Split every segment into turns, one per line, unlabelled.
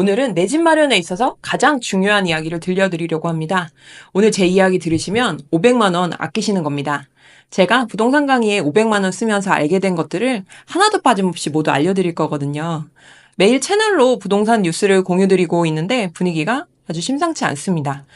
오늘은 내 집 마련에 있어서 가장 중요한 이야기를 들려드리려고 합니다. 오늘 제 이야기 들으시면 500만원 아끼시는 겁니다. 제가 부동산 강의에 500만원 쓰면서 알게 된 것들을 하나도 빠짐없이 모두 알려드릴 거거든요. 매일 채널로 부동산 뉴스를 공유드리고 있는데 분위기가 아주 심상치 않습니다.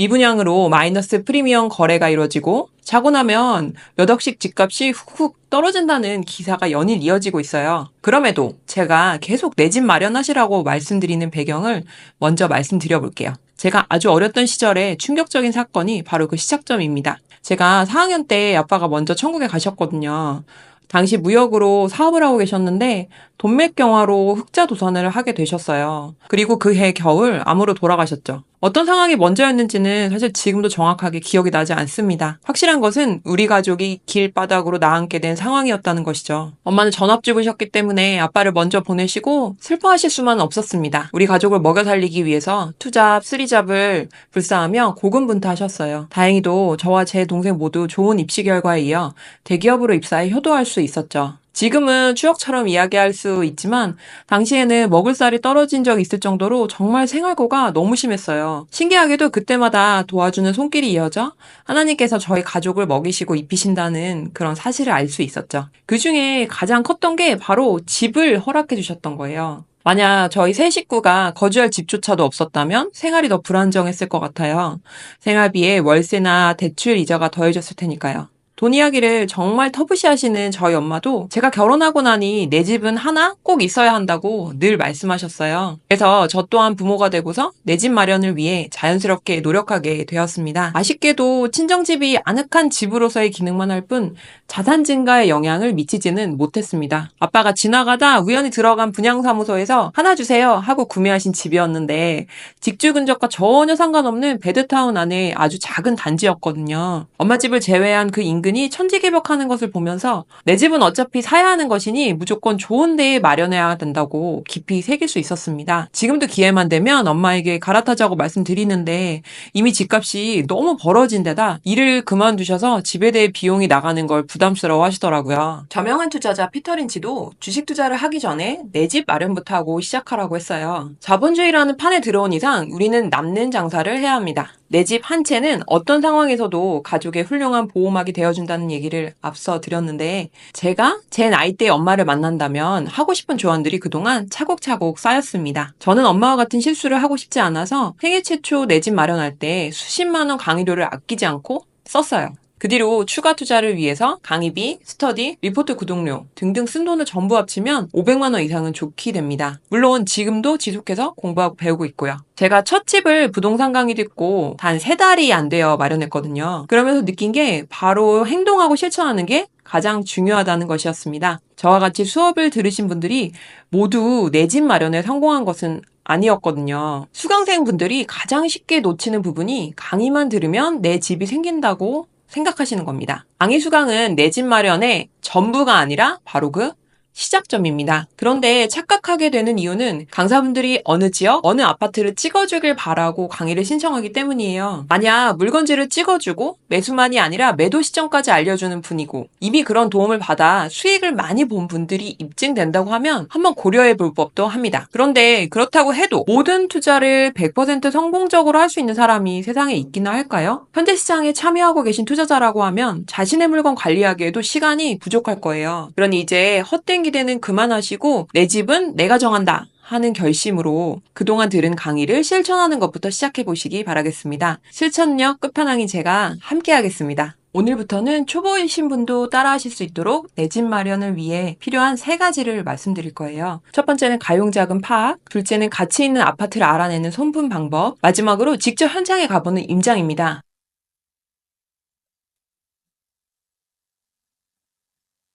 미분양으로 마이너스 프리미엄 거래가 이루어지고 자고 나면 몇 억씩 집값이 훅훅 떨어진다는 기사가 연일 이어지고 있어요. 그럼에도 제가 계속 내 집 마련하시라고 말씀드리는 배경을 먼저 말씀드려 볼게요. 제가 아주 어렸던 시절에 충격적인 사건이 바로 그 시작점입니다. 제가 4학년 때 아빠가 먼저 천국에 가셨거든요. 당시 무역으로 사업을 하고 계셨는데 돈맥경화로 흑자 도산을 하게 되셨어요. 그리고 그해 겨울 암으로 돌아가셨죠. 어떤 상황이 먼저였는지는 사실 지금도 정확하게 기억이 나지 않습니다. 확실한 것은 우리 가족이 길바닥으로 나앉게 된 상황이었다는 것이죠. 엄마는 전업주부셨기 때문에 아빠를 먼저 보내시고 슬퍼하실 수만은 없었습니다. 우리 가족을 먹여 살리기 위해서 투잡, 쓰리잡을 불사하며 고군분투하셨어요. 다행히도 저와 제 동생 모두 좋은 입시 결과에 이어 대기업으로 입사해 효도할 수 있었죠. 지금은 추억처럼 이야기할 수 있지만 당시에는 먹을 쌀이 떨어진 적이 있을 정도로 정말 생활고가 너무 심했어요. 신기하게도 그때마다 도와주는 손길이 이어져 하나님께서 저희 가족을 먹이시고 입히신다는 그런 사실을 알 수 있었죠. 그 중에 가장 컸던 게 바로 집을 허락해 주셨던 거예요. 만약 저희 세 식구가 거주할 집조차도 없었다면 생활이 더 불안정했을 것 같아요. 생활비에 월세나 대출 이자가 더해졌을 테니까요. 돈 이야기를 정말 터부시하시는 저희 엄마도 제가 결혼하고 나니 내 집은 하나 꼭 있어야 한다고 늘 말씀하셨어요. 그래서 저 또한 부모가 되고서 내 집 마련을 위해 자연스럽게 노력하게 되었습니다. 아쉽게도 친정집이 아늑한 집으로서의 기능만 할 뿐 자산 증가에 영향을 미치지는 못했습니다. 아빠가 지나가다 우연히 들어간 분양사무소에서 하나 주세요 하고 구매하신 집이었는데 직주 근접과 전혀 상관없는 베드타운 안에 아주 작은 단지였거든요. 엄마 집을 제외한 그 인근 은근히 천지개벽하는 것을 보면서 내 집은 어차피 사야 하는 것이니 무조건 좋은 데에 마련해야 된다고 깊이 새길 수 있었습니다. 지금도 기회만 되면 엄마에게 갈아타자고 말씀드리는데 이미 집값이 너무 벌어진 데다 일을 그만두셔서 집에 대해 비용이 나가는 걸 부담스러워 하시더라고요. 저명한 투자자 피터 린치도 주식 투자를 하기 전에 내 집 마련부터 하고 시작하라고 했어요. 자본주의라는 판에 들어온 이상 우리는 남는 장사를 해야 합니다. 내 집 한 채는 어떤 상황에서도 가족의 훌륭한 보호막이 되어준 준다는 얘기를 앞서 드렸는데 제가 제 나이대 엄마를 만난다면 하고 싶은 조언들이 그동안 차곡차곡 쌓였습니다. 저는 엄마와 같은 실수를 하고 싶지 않아서 생애 최초 내 집 마련할 때 수십만 원 강의료를 아끼지 않고 썼어요. 그 뒤로 추가 투자를 위해서 강의비, 스터디, 리포트 구독료 등등 쓴 돈을 전부 합치면 500만 원 이상은 좋게 됩니다. 물론 지금도 지속해서 공부하고 배우고 있고요. 제가 첫 집을 부동산 강의 듣고 단세 달이 안 되어 마련했거든요. 그러면서 느낀 게 바로 행동하고 실천하는 게 가장 중요하다는 것이었습니다. 저와 같이 수업을 들으신 분들이 모두 내 집 마련에 성공한 것은 아니었거든요. 수강생 분들이 가장 쉽게 놓치는 부분이 강의만 들으면 내 집이 생긴다고 생각하시는 겁니다. 강의수강은 내 집 마련의 전부가 아니라 바로 그 시작점입니다. 그런데 착각하게 되는 이유는 강사분들이 어느 지역, 어느 아파트를 찍어주길 바라고 강의를 신청하기 때문이에요. 만약 물건지를 찍어주고 매수만이 아니라 매도 시점까지 알려주는 분이고 이미 그런 도움을 받아 수익을 많이 본 분들이 입증된다고 하면 한번 고려해 볼 법도 합니다. 그런데 그렇다고 해도 모든 투자를 100% 성공적으로 할 수 있는 사람이 세상에 있기나 할까요? 현재 시장에 참여하고 계신 투자자라고 하면 자신의 물건 관리하기에도 시간이 부족할 거예요. 그러니 이제 헛된 헛된 기대는 그만하시고 내 집은 내가 정한다. 하는 결심으로 그동안 들은 강의를 실천하는 것부터 시작해 보시기 바라겠습니다. 실천력 끝판왕인 제가 함께 하겠습니다. 오늘부터는 초보이신 분도 따라 하실 수 있도록 내 집 마련을 위해 필요한 세 가지를 말씀드릴 거예요. 첫 번째는 가용자금 파악, 둘째는 가치 있는 아파트를 알아내는 손품 방법, 마지막으로 직접 현장에 가보는 임장입니다.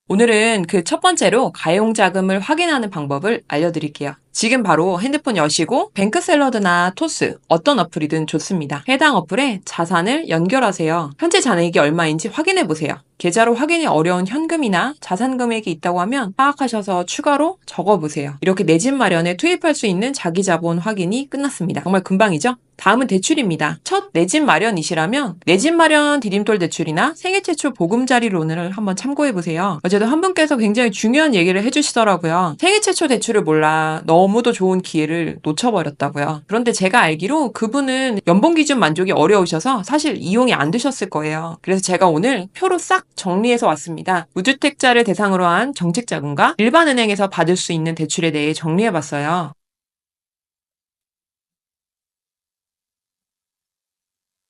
오늘은 그 첫 번째로 가용 자금을 확인하는 방법을 알려드릴게요. 지금 바로 핸드폰 여시고 뱅크 샐러드나 토스 어떤 어플이든 좋습니다. 해당 어플에 자산을 연결하세요. 현재 잔액이 얼마인지 확인해 보세요. 계좌로 확인이 어려운 현금이나 자산 금액이 있다고 하면 파악하셔서 추가로 적어보세요. 이렇게 내 집 마련에 투입할 수 있는 자기 자본 확인이 끝났습니다. 정말 금방이죠? 다음은 대출입니다. 첫 내 집 마련이시라면 내 집 마련 디딤돌 대출이나 생애 최초 보금자리 론을 한번 참고해 보세요. 어제도 한 분께서 굉장히 중요한 얘기를 해주시더라고요. 생애 최초 대출을 몰라 너무 너무도 좋은 기회를 놓쳐버렸다고요. 그런데 제가 알기로 그분은 연봉 기준 만족이 어려우셔서 사실 이용이 안 되셨을 거예요. 그래서 제가 오늘 표로 싹 정리해서 왔습니다. 무주택자를 대상으로 한 정책자금과 일반은행에서 받을 수 있는 대출에 대해 정리해봤어요.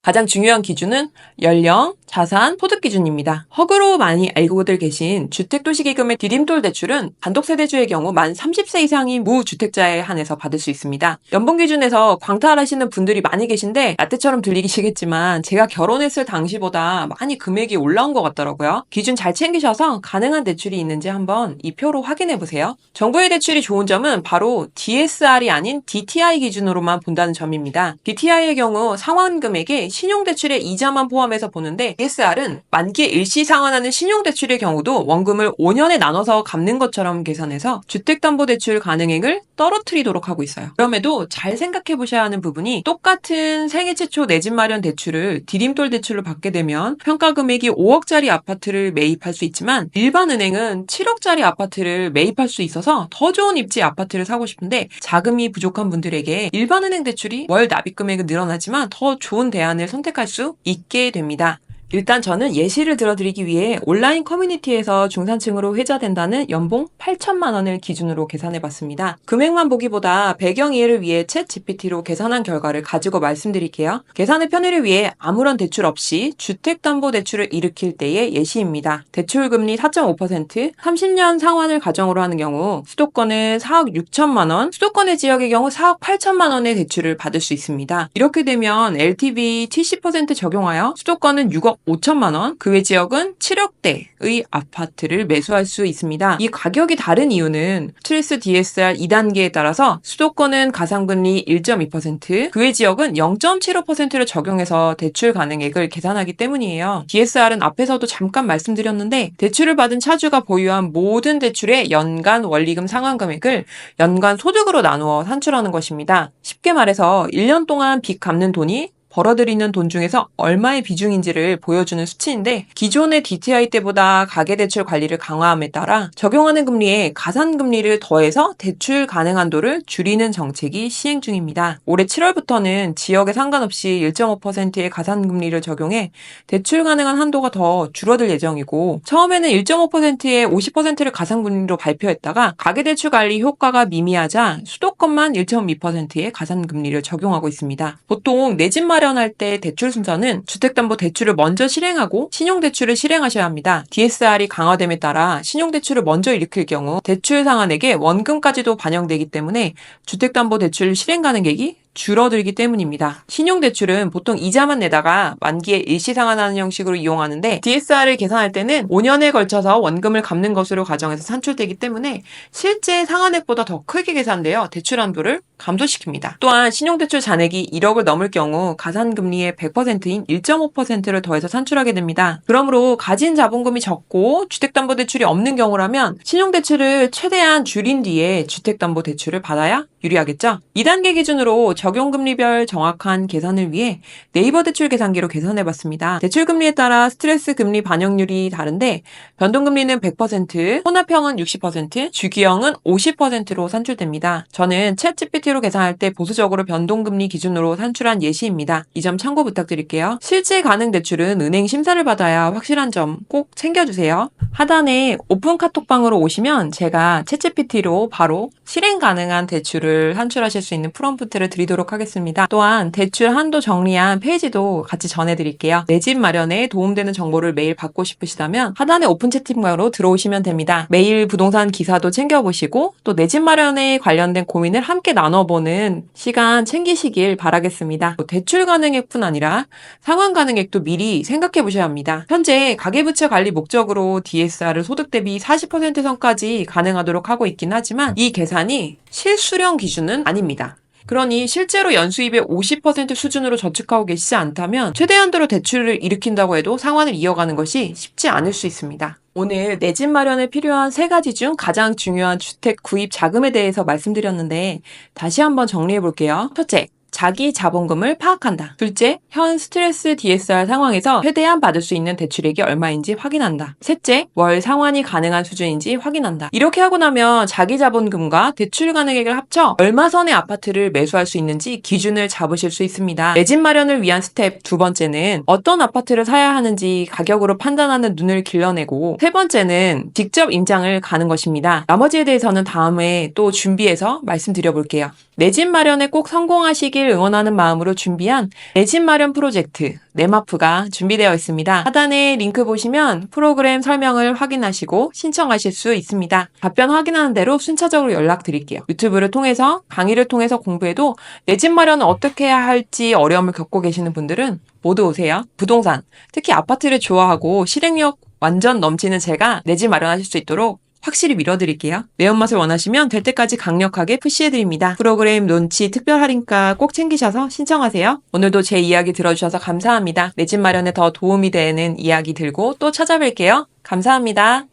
가장 중요한 기준은 연령, 자산, 소득 기준입니다. 허그로 많이 알고들 계신 주택도시기금의 디딤돌 대출은 단독세대주의 경우 만 30세 이상인 무주택자에 한해서 받을 수 있습니다. 연봉 기준에서 광탈하시는 분들이 많이 계신데 라떼처럼 들리시겠지만 제가 결혼했을 당시보다 많이 금액이 올라온 것 같더라고요. 기준 잘 챙기셔서 가능한 대출이 있는지 한번 이 표로 확인해 보세요. 정부의 대출이 좋은 점은 바로 DSR이 아닌 DTI 기준으로만 본다는 점입니다. DTI의 경우 상환 금액이 신용대출의 이자만 포함해서 보는데 DSR은 만기에 일시 상환하는 신용대출의 경우도 원금을 5년에 나눠서 갚는 것처럼 계산해서 주택담보대출 가능액을 떨어뜨리도록 하고 있어요. 그럼에도 잘 생각해 보셔야 하는 부분이 똑같은 생애 최초 내 집 마련 대출을 디딤돌 대출로 받게 되면 평가 금액이 5억짜리 아파트를 매입할 수 있지만 일반 은행은 7억짜리 아파트를 매입할 수 있어서 더 좋은 입지 아파트를 사고 싶은데 자금이 부족한 분들에게 일반 은행 대출이 월 납입 금액은 늘어나지만 더 좋은 대안을 선택할 수 있게 됩니다. 일단 저는 예시를 들어드리기 위해 온라인 커뮤니티에서 중산층으로 회자된다는 연봉 8천만 원을 기준으로 계산해 봤습니다. 금액만 보기보다 배경 이해를 위해 챗 GPT로 계산한 결과를 가지고 말씀드릴게요. 계산의 편의를 위해 아무런 대출 없이 주택담보대출을 일으킬 때의 예시입니다. 대출금리 4.5%, 30년 상환을 가정으로 하는 경우 수도권은 4억 6천만 원, 수도권의 지역의 경우 4억 8천만 원의 대출을 받을 수 있습니다. 이렇게 되면 LTV 70% 적용하여 수도권은 6억 5천만 원, 그 외 지역은 7억대의 아파트를 매수할 수 있습니다. 이 가격이 다른 이유는 스트레스 DSR 2단계에 따라서 수도권은 가상금리 1.2%, 그 외 지역은 0.75%를 적용해서 대출 가능액을 계산하기 때문이에요. DSR은 앞에서도 잠깐 말씀드렸는데 대출을 받은 차주가 보유한 모든 대출의 연간 원리금 상환 금액을 연간 소득으로 나누어 산출하는 것입니다. 쉽게 말해서 1년 동안 빚 갚는 돈이 벌어들이는 돈 중에서 얼마의 비중인지를 보여주는 수치인데 기존의 DTI 때보다 가계대출 관리를 강화함에 따라 적용하는 금리에 가산금리를 더해서 대출 가능 한도를 줄이는 정책이 시행 중입니다. 올해 7월부터는 지역에 상관없이 1.5%의 가산금리를 적용해 대출 가능한 한도가 더 줄어들 예정이고 처음에는 1.5%의 50%를 가산금리로 발표했다가 가계대출 관리 효과가 미미하자 수도권만 1.2%의 가산금리를 적용하고 있습니다. 보통 내 집 마련 마련할 때 대출 순서는 주택담보대출을 먼저 실행하고 신용대출을 실행하셔야 합니다. DSR이 강화됨에 따라 신용대출을 먼저 일으킬 경우 대출 상환액에 원금까지도 반영되기 때문에 주택담보대출 실행 가능액이 줄어들기 때문입니다. 신용대출은 보통 이자만 내다가 만기에 일시상환하는 형식으로 이용하는데 DSR을 계산할 때는 5년에 걸쳐서 원금을 갚는 것으로 가정해서 산출되기 때문에 실제 상환액보다 더 크게 계산되어 대출 한도를 감소시킵니다. 또한 신용대출 잔액이 1억을 넘을 경우 가산금리의 100%인 1.5%를 더해서 산출하게 됩니다. 그러므로 가진 자본금이 적고 주택담보대출이 없는 경우라면 신용대출을 최대한 줄인 뒤에 주택담보대출을 받아야 유리하겠죠? 2단계 기준으로 적용금리별 정확한 계산을 위해 네이버 대출 계산기로 계산해봤습니다. 대출금리에 따라 스트레스 금리 반영률이 다른데 변동금리는 100%, 혼합형은 60%, 주기형은 50%로 산출됩니다. 저는 챗 GPT 로 계산할 때 보수적으로 변동금리 기준으로 산출한 예시입니다. 이 점 참고 부탁드릴게요. 실제 가능 대출은 은행 심사를 받아야 확실한 점 꼭 챙겨주세요. 하단에 오픈 카톡방으로 오시면 제가 챗 GPT로 바로 실행 가능한 대출을 산출하실 수 있는 프롬프트를 드리도록 하겠습니다. 또한 대출 한도 정리한 페이지도 같이 전해드릴게요. 내 집 마련에 도움되는 정보를 매일 받고 싶으시다면 하단에 오픈 채팅방으로 들어오시면 됩니다. 매일 부동산 기사도 챙겨보시고 또 내 집 마련에 관련된 고민을 함께 나눠 보는 시간 챙기시길 바라겠습니다. 대출 가능액뿐 아니라 상환 가능액도 미리 생각해 보셔야 합니다. 현재 가계부채 관리 목적으로 DSR을 소득 대비 40% 선까지 가능하도록 하고 있긴 하지만 이 계산이 실수령 기준은 아닙니다. 그러니 실제로 연수입의 50% 수준으로 저축하고 계시지 않다면 최대 한도로 대출을 일으킨다고 해도 상환을 이어가는 것이 쉽지 않을 수 있습니다. 오늘 내 집 마련에 필요한 세 가지 중 가장 중요한 주택 구입 자금에 대해서 말씀드렸는데 다시 한번 정리해 볼게요. 첫째, 자기 자본금을 파악한다. 둘째, 현 스트레스 DSR 상황에서 최대한 받을 수 있는 대출액이 얼마인지 확인한다. 셋째, 월 상환이 가능한 수준인지 확인한다. 이렇게 하고 나면 자기 자본금과 대출 가능액을 합쳐 얼마 선의 아파트를 매수할 수 있는지 기준을 잡으실 수 있습니다. 내 집 마련을 위한 스텝 두 번째는 어떤 아파트를 사야 하는지 가격으로 판단하는 눈을 길러내고 세 번째는 직접 임장을 가는 것입니다. 나머지에 대해서는 다음에 또 준비해서 말씀드려 볼게요. 내 집 마련에 꼭 성공하시길 응원하는 마음으로 준비한 내 집 마련 프로젝트 네마프가 준비되어 있습니다. 하단에 링크 보시면 프로그램 설명을 확인하시고 신청하실 수 있습니다. 답변 확인하는 대로 순차적으로 연락드릴게요. 유튜브를 통해서 강의를 통해서 공부해도 내 집 마련을 어떻게 해야 할지 어려움을 겪고 계시는 분들은 모두 오세요. 부동산, 특히 아파트를 좋아하고 실행력 완전 넘치는 제가 내 집 마련하실 수 있도록 확실히 밀어드릴게요. 매운맛을 원하시면 될 때까지 강력하게 푸시해드립니다. 프로그램 론치 특별 할인가 꼭 챙기셔서 신청하세요. 오늘도 제 이야기 들어주셔서 감사합니다. 내 집 마련에 더 도움이 되는 이야기 들고 또 찾아뵐게요. 감사합니다.